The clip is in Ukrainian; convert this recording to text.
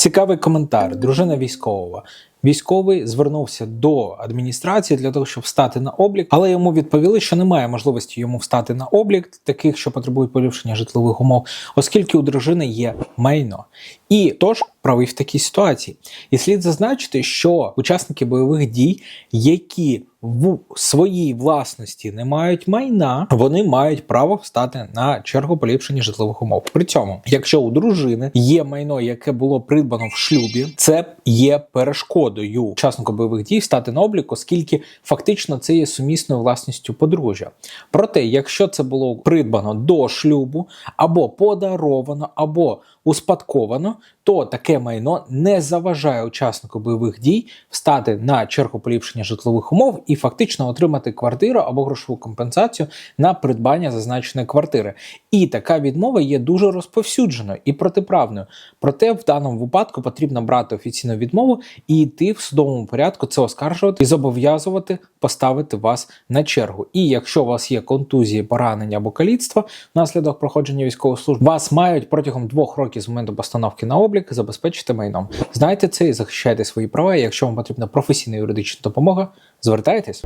Цікавий коментар. Дружина військового. Військовий звернувся до адміністрації для того, щоб встати на облік, але йому відповіли, що немає можливості йому встати на облік таких, що потребують поліпшення житлових умов, оскільки у дружини є майно. І тож правий в такій ситуації. І слід зазначити, що учасники бойових дій, які в своїй власності не мають майна, вони мають право встати на чергу поліпшення житлових умов. При цьому, якщо у дружини є майно, яке було придбано в шлюбі, це є перешкодою учаснику бойових дій стати на облік, оскільки фактично це є сумісною власністю подружжя. Проте, якщо це було придбано до шлюбу, або подаровано, або успадковано, то таке майно не заважає учаснику бойових дій встати на чергу поліпшення житлових умов і фактично отримати квартиру або грошову компенсацію на придбання зазначеної квартири. І така відмова є дуже розповсюдженою і протиправною. Проте в даному випадку потрібно брати офіційну відмову і йти в судовому порядку це оскаржувати і зобов'язувати поставити вас на чергу. І якщо у вас є контузії, поранення або каліцтво внаслідок проходження військової служби, вас мають протягом двох років з моменту постановки на облік забезпечити майном. Знайте це і захищайте свої права. І якщо вам потрібна професійна юридична допомога, звертайтесь.